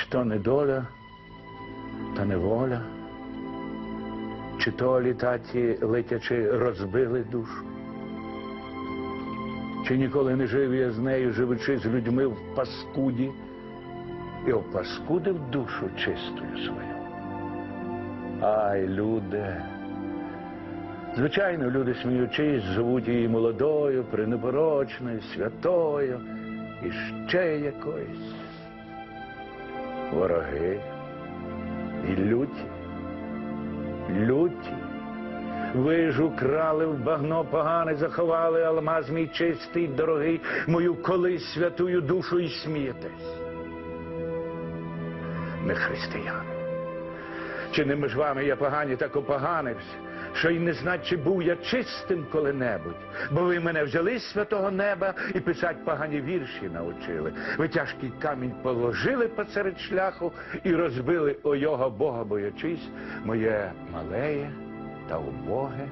Чи то не доля, та не воля, чи то літаті летячи розбили душу, чи ніколи не жив я з нею, живучи з людьми в паскуді, і опаскудив душу чистою свою. Ай, люди. Звичайно, люди сміючись, звуть її молодою, пренепорочною, святою і ще якоюсь вороги і люті, люті. Ви ж украли в багно погане, заховали алмаз мій чистий, дорогий, мою колись святую душу і смієтесь. Не християни. Чи не між вами я погані, так опоганився, що й не знать, чи був я чистим коли-небудь, бо ви мене взяли з святого неба і писать погані вірші научили. Ви тяжкий камінь положили посеред шляху і розбили о його Бога боячись, моє малеє та убоге,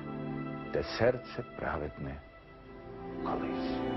те серце праведне колись.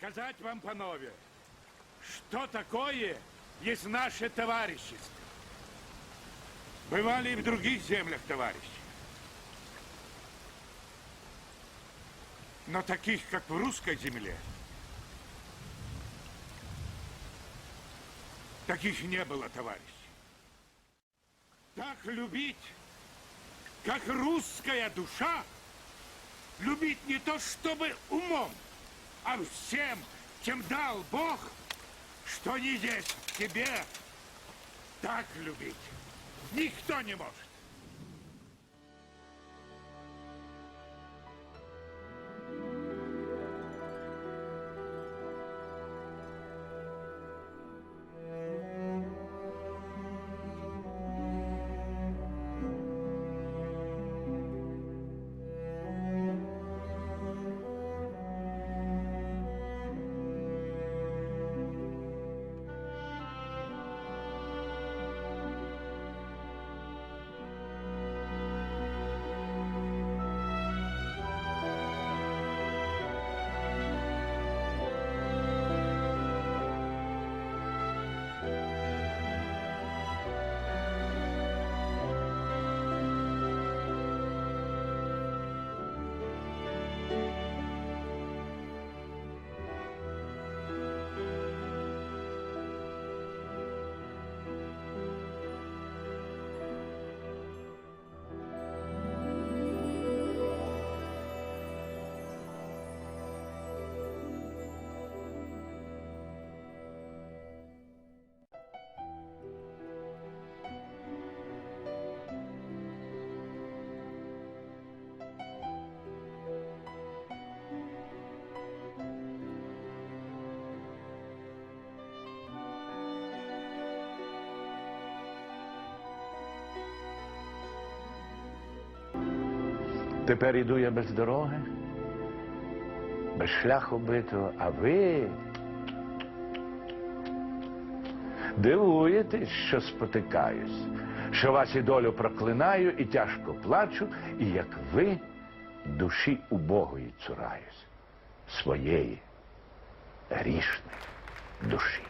Сказать вам, панове, что такое есть наше товарищество. Бывали и в других землях товарищи. Но таких, как в русской земле, таких не было, товарищи. Так любить, как русская душа, любить не то чтобы умом, а всем, чем дал Бог, что не есть тебе, так любить никто не может. Тепер іду я без дороги, без шляху битого, а ви дивуєтесь, що спотикаюсь, що ваші долю проклинаю і тяжко плачу, і як ви душі убогої цураюсь, своєї грішної душі.